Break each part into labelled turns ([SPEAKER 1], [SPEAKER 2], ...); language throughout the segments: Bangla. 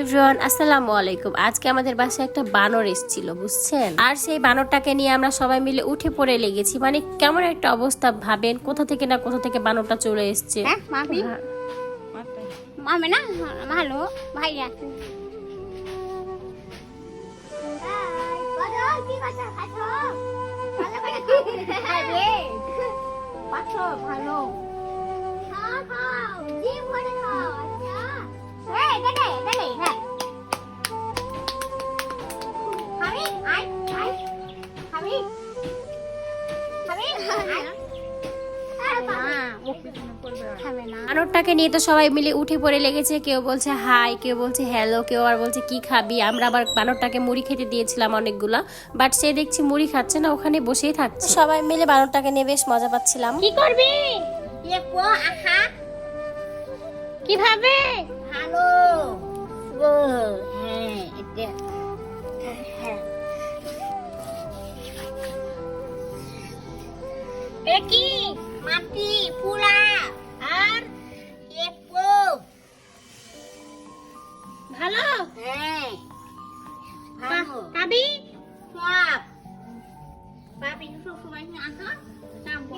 [SPEAKER 1] এভরিওয়ান আসসালামু আলাইকুম। আজকে আমাদের বাসায় একটা বানর এসেছিল বুঝছেন? আর সেই বানরটাকে নিয়ে আমরা সবাই মিলে উঠে পড়ে লেগেছি। মানে কেমন একটা অবস্থা ভাবেন? কোথা থেকে না কোথা থেকে বানরটা চলে এসছে?
[SPEAKER 2] হ্যাঁ না? ভালো ভাই আছে ভালো।
[SPEAKER 1] বানরটাকে নিয়ে তো সবাই মিলে উঠে পড়ে লেগেছে। কেউ বলছে হাই কেউ বলছে হ্যালো কেউ আর বলছে কি খাবি? আমরা আবার বানরটাকে মুড়ি খেতে দিয়েছিলাম অনেকগুলা বাট সে দেখছি মুড়ি খাচ্ছে না ওখানে বসেই থাকছে। সবাই মিলে বানরটাকে নিয়ে বেশ মজা পাচ্ছিলাম।
[SPEAKER 2] কি করবি? কীভাবে? ভালো। ও হ্যাঁ এটা হ্যাঁ কি মাটি পুরা আর একো ভালো? হ্যাঁ ভালো। পাবি সব। পাবি সব সময় আসা নামবো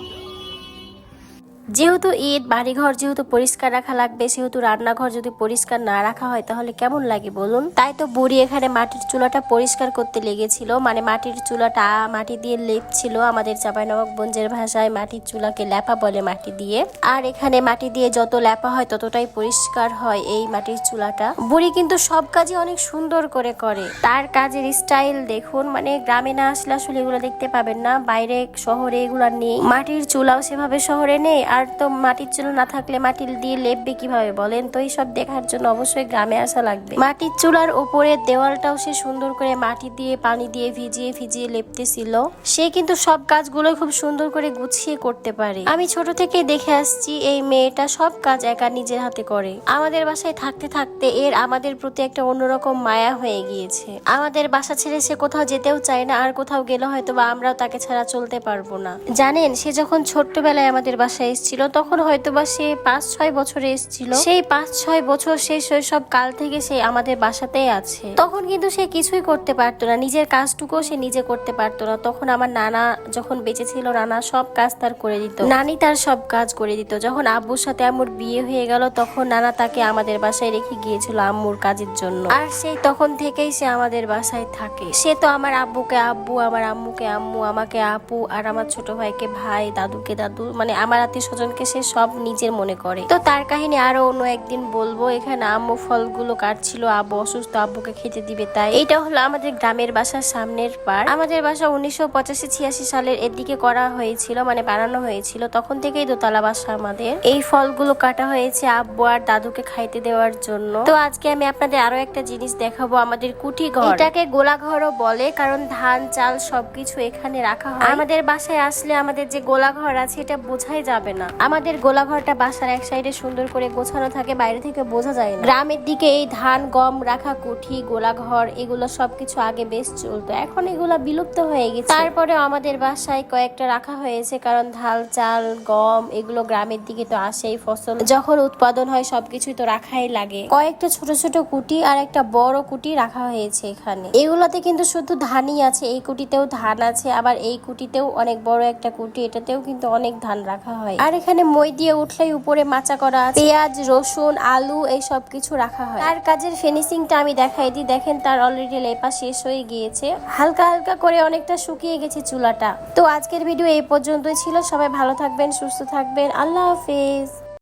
[SPEAKER 1] যেহেতু ঈদ, বাড়িঘর যেহেতু পরিষ্কার রাখা লাগবে, সেহেতু রান্নাঘর যদি পরিষ্কার না রাখা হয়, তাহলে কেমন লাগে বলুন? তাই তো বুড়ি এখানে মাটির চুলাটা পরিষ্কার করতে লেগেছিল। মানে মাটির চুলাটা মাটি দিয়ে লেপছিল আমাদের চাঁপাইনবাবগঞ্জের ভাষায়, মাটির চুলাকে ল্যাপা বলে মাটি দিয়ে। আর এখানে মাটি দিয়ে যত ল্যাপা হয়, ততটাই পরিষ্কার হয় এই মাটির চুলাটা। বুড়ি কিন্তু সব কাজই অনেক সুন্দর করে করে। তার কাজের স্টাইল দেখুন মানে গ্রামে না আসলে আসলে এগুলো দেখতে পাবেন না, বাইরে শহরে এগুলো নেই। মাটির চুলাও সেভাবে শহরে নেই আর তো মাটির চুলো না থাকলে মাটির দিয়ে লেপবে কীভাবে বলেন? তো এইসব দেখার জন্য অবশ্যই গ্রামে আসা লাগবে। মাটির চুলার উপরে দেওয়ালটাও সে সুন্দর করে মাটি দিয়ে পানি দিয়ে ভিজিয়ে ভিজিয়ে লেপতেছিল। সে কিন্তু সব কাজগুলো খুব সুন্দর করে গুছিয়ে করতে পারে। আমি ছোট থেকে দেখে আসছি, এই মেয়েটা সব কাজ একা নিজের হাতে করে। আমাদের বাসায় থাকতে থাকতে এর আমাদের প্রতি একটা অন্যরকম মায়া হয়ে গিয়েছে। আমাদের বাসা ছেড়ে সে কোথাও যেতেও চায় না, আর কোথাও গেলে হয়তো বা আমরাও তাকে ছাড়া চলতে পারব না। জানেন, সে যখন ছোট্টবেলায় আমাদের বাসায় এসেছিল, তখন হয়তো বা সে পাঁচ, ছয় বছরে এসেছিল। সেই পাঁচ, ছয় বছর সে শৈশব কাল থেকে সে আমাদের বাসাতেই আছে। তখন কিন্তু সে কিছুই করতে পারতো না, নিজের কাজটুকুও সে নিজে করতে পারতো না। তখন আমার নানা যখন বেঁচে ছিল, নানা সব কাজ তার করে দিত। নানি তার সব কাজ করে দিত। যখন আব্বুর সাথে আম্মুর বিয়ে হয়ে গেল, তখন নানা তাকে আমাদের বাসায় রেখে গিয়েছিল আম্মুর কাজের জন্য। আর সেই তখন থেকেই সে আমাদের বাসায় থাকে। সে তো আমার আব্বুকে আব্বু, আমার আম্মুকে আম্মু, আমাকে আপু, আর আমার ছোট ভাইকে ভাই, দাদুকে দাদু মানে আমার আত্মীয় স্বজনকে সে সব নিজের মনে করে। তো তার কাহিনী আরও অন্য একদিন বলব। এখানে আম্মু ফলগুলো কাটছিল, আব্বু অসুস্থ, আব্বুকে খেতে দিবে তাই। এটা হলো আমাদের গ্রামের বাসার সামনের পার আমাদের বাসা উনিশশো পঁচাশি ছিয়াশি সালের এদিকে করা হয়েছিল মানে বানানো হয়েছিল। তখন থেকেই দোতলা বাসা আমাদের। এই ফলগুলো কাটা হয়েছে আব্বু আর দাদুকে খাইতে দেওয়ার জন্য। তো আজকে আমি আপনাদের আরও একটা জিনিস দেখাবো আমাদের কুঠি ঘর। এটাকে গোলা ঘরও বলে, কারণ ধান, চাল সবকিছু এখানে রাখা হয়। আমাদের বাসায় আসলে আমাদের যে গোলা ঘর আছে, এটা বোঝাই যাবে না। আমাদের গোলা ঘরটা বাসার এক সাইডে সুন্দর করে গোছানো থাকে, বাইরে থেকে বোঝা যায় না। গ্রামের দিকে এই ধান, গম রাখা, কুঠি গোলা ঘর এগুলো সবকিছু আগে বেশ চলতো। এখন এগুলো বিলুপ্ত হয়ে গেছে। তারপরে আমাদের বাসায় কয়েকটা রাখা হয়েছে, কারণ ধাল চাল, গম এগুলো গ্রামের দিকে তো আসেই ফসল। যখন উৎপাদন হয় সবকিছুই তো রাখাই লাগে। কয়েকটা ছোট ছোট কুটি আর একটা বড় কুটি রাখা হয়েছে এখানে। এগুলোতে কিন্তু শুধু ধানই আছে, এই কুটিতেও ধান আছে, আবার এই কুটিতেও অনেক বড় একটা কুটি, এটাতেও কিন্তু অনেক ধান রাখা হয়। আর এখানে মই দিয়ে উঠলেই উপরে মাচা করা পেঁয়াজ, রসুন, আলু, এই সব কিছু রাখা হয়। তার কাজের ফিনিশিংটা আমি দেখাই দিই। দেখেন, তার অলরেডি লেপা শেষ হয়ে গিয়েছে। হালকা হালকা করে অনেকটা শুকিয়ে গেছে চুলাটা। তো আজকের ভিডিও এই পর্যন্তই ছিল। সবাই ভালো থাকবেন, সুস্থ থাকবেন। আল্লাহ হাফেজ।